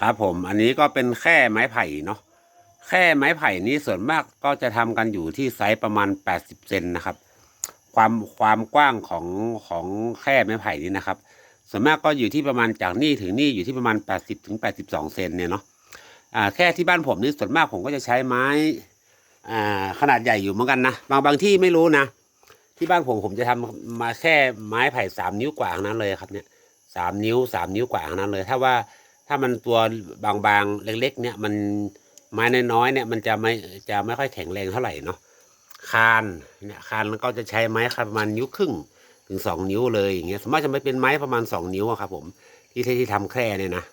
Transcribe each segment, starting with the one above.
ครับผมอันนี้ก็เป็นแค่ไม้ไผ่เนาะแค่ไม้ไผ่นี้ส่วนมากก็จะทำกันอยู่ที่ไซส์ประมาณ 80เซนนะครับ ความความกว้างของของแค่ไม้ไผ่นี้นะครับ ส่วนมากก็อยู่ที่ประมาณจากนี่ถึงนี่อยู่ที่ประมาณ 80ถึง82เซนเนี่ยเนาะอ่าแค่ที่บ้านผมนี่ส่วนมากผมก็จะใช้ไม้อ่าขนาดใหญ่อยู่เหมือนกันนะบางบางที่ไม่รู้นะ ที่บ้านผมผมจะทำมาแค่ไม้ไผ่สามนิ้วกว่าทั้งนั้นเลยครับเนี่ยสามนิ้วสามนิ้วกว่าทั้งนั้นเลย ถ้าว่า ถ้ามันตัวบางๆ เล็ก ๆ เนี่ยมันไม้น้อยๆเนี่ยมันจะไม่จะไม่ค่อยแข็งแรงเท่าไหร่เนาะคานเนี่ยคานก็จะใช้ไม้คานประมาณนิ้วครึ่งถึงสองนิ้วเลยอย่างเงี้ยสมมติจะไม่เป็นไม้ประมาณสองนิ้วครับผมที่ที่ทำแคร่เนี่ยนะ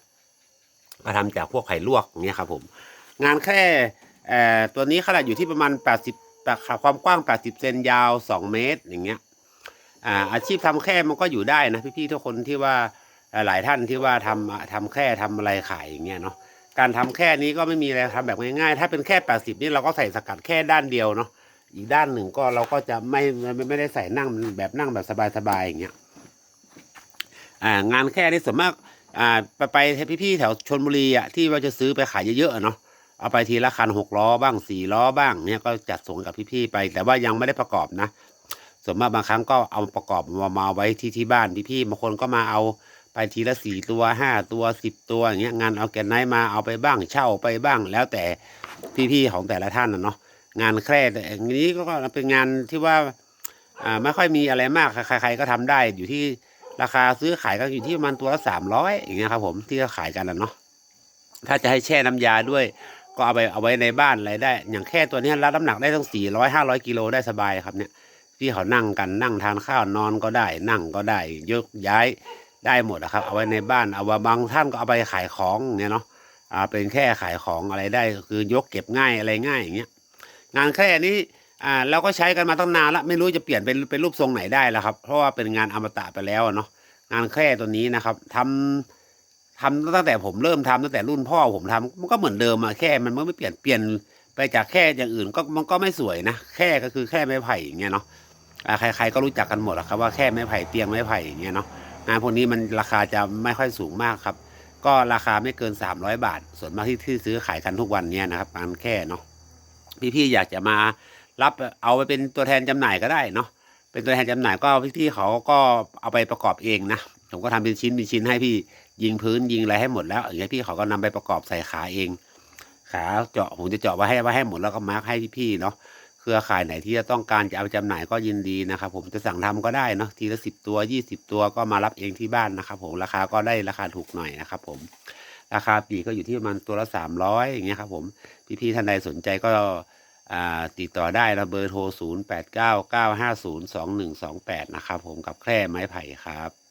ก็ทำจากพวกไผ่ลวกอย่างเงี้ยครับผมงานแคร่เอ่อตัวนี้ขนาดอยู่ที่ประมาณ 80แต่ความกว้าง 80 เซนยาว 2 เมตรอย่างเงี้ยอ่าอาชีพทำแคร่มันก็อยู่ได้นะพี่ๆทุกคนที่ว่า หลายท่านที่ว่าทำทำแค่ทำอะไรขายอย่างเงี้ยเนาะการทำแค่นี้ก็ไม่มีอะไรทำแบบง่ายๆ ถ้าเป็นแค่ 80 นี่เราก็ใส่สกัดแค่ด้านเดียวเนาะอีกด้านหนึ่งก็เราก็จะไม่ไม่ไม่ได้ใส่นั่งแบบนั่งแบบสบายๆอย่างเงี้ยอ่างานแค่นี้ส่วนมากอ่าไปไปพี่ๆแถวชนบุรีอะที่ว่าจะซื้อไปขายเยอะๆเนาะเอาไปทีละคันหกล้อบ้างสี่ล้อบ้างเนี่ยก็จัดส่งกับพี่ๆไป แต่ว่ายังไม่ได้ประกอบนะ ส่วนมากบางครั้งก็เอาประกอบมามาไว้ที่ที่บ้านพี่ๆบางคนก็มาเอา ไปทีละสี่ตัวห้าตัวสิบตัวอย่างเงี้ยงานเอาแกนไนมาเอาไปบ้างเช่าไปบ้าง แล้วแต่พี่ๆของแต่ละท่านนะเนาะงานแคร่แต่อย่างนี้ก็เป็นงานที่ว่าอ่าไม่ค่อยมีอะไรมากใครๆก็ทำได้อยู่ที่ราคาซื้อขายก็อยู่ที่ประมาณตัวละสามร้อยอย่างเงี้ยครับผมที่เขาขายกันนะเนาะถ้าจะให้แช่น้ำยาด้วย ก็เอาไปเอาไว้ในบ้านอะไรได้ อย่างแค่ตัวนี้รับน้ำหนักได้ตั้งสี่ร้อยห้าร้อยกิโลได้สบายครับเนี่ยที่เขานั่งกันนั่งทานข้าวนอนก็ได้ นั่งก็ได้ยกย้าย ได้หมดนะครับ เอาไว้ในบ้านเอาไว้บางท่านก็เอาไปขายของเนี่ยเนาะอ่าเป็นแค่ขายของอะไรได้คือยกเก็บง่ายอะไรง่ายอย่างเงี้ยงานแค่นี้อ่าเราก็ใช้กันมาตั้งนานละไม่รู้จะเปลี่ยนเป็นเป็นรูปทรงไหนได้แล้วครับ เพราะว่าเป็นงานอมตะไปแล้วเนาะงานแค่ตัวนี้นะครับทำทำตั้งแต่ผมเริ่มทำตั้งแต่รุ่นพ่อผมทำมันก็เหมือนเดิมอะแค่มันไม่เปลี่ยนเปลี่ยนไปจากแค่อย่างอื่นก็มันก็ไม่สวยนะแค่ก็คือแค่ไม้ไผ่อย่างเงี้ยเนาะใครๆก็รู้จักกันหมดอะครับว่าแค่ไม้ไผ่เตียงไม้ไผ่อย่างเงี้ยเนาะ งานพวกนี้มันราคาจะไม่ค่อยสูงมากครับ ก็ราคาไม่เกิน 300 บาท ส่วนมากที่ที่ซื้อขายกันทุกวันเนี้ยนะครับงานแค่เนาะพี่ๆอยากจะมารับเอาไปเป็นตัวแทนจำหน่ายก็ได้เนาะเป็นตัวแทนจำหน่ายก็พี่ๆเขาก็เอาไปประกอบเองนะผมก็ทำเป็นชิ้นเป็นชิ้นให้พี่ยิงพื้นยิงอะไรให้หมดแล้วอย่างเงี้ยพี่เขาก็นำไปประกอบใส่ขาเอง ขาเจาะผมจะเจาะไว้ให้ไว้ให้หมดแล้วก็มาร์กให้พี่ๆเนาะ รือข่ายไหนที่จะต้องการจะเอาไปจำหน่ายก็ยินดีนะครับ ผมจะสั่งทำก็ได้เนาะทีละสิบตัวยี่สิบตัวก็มารับเองที่บ้านนะครับ ผมราคาก็ได้ราคาถูกหน่อยนะครับ ผมราคาปีก็อยู่ที่ประมาณตัวละสามร้อยอย่างเงี้ยครับผมพี่ๆท่านใดสนใจก็ติดต่อได้นะเบอร์โทรศูนย์แปดเก้าเก้าห้าศูนย์สองหนึ่งสองแปดนะครับผมกับแคร่ไม้ไผ่ครับ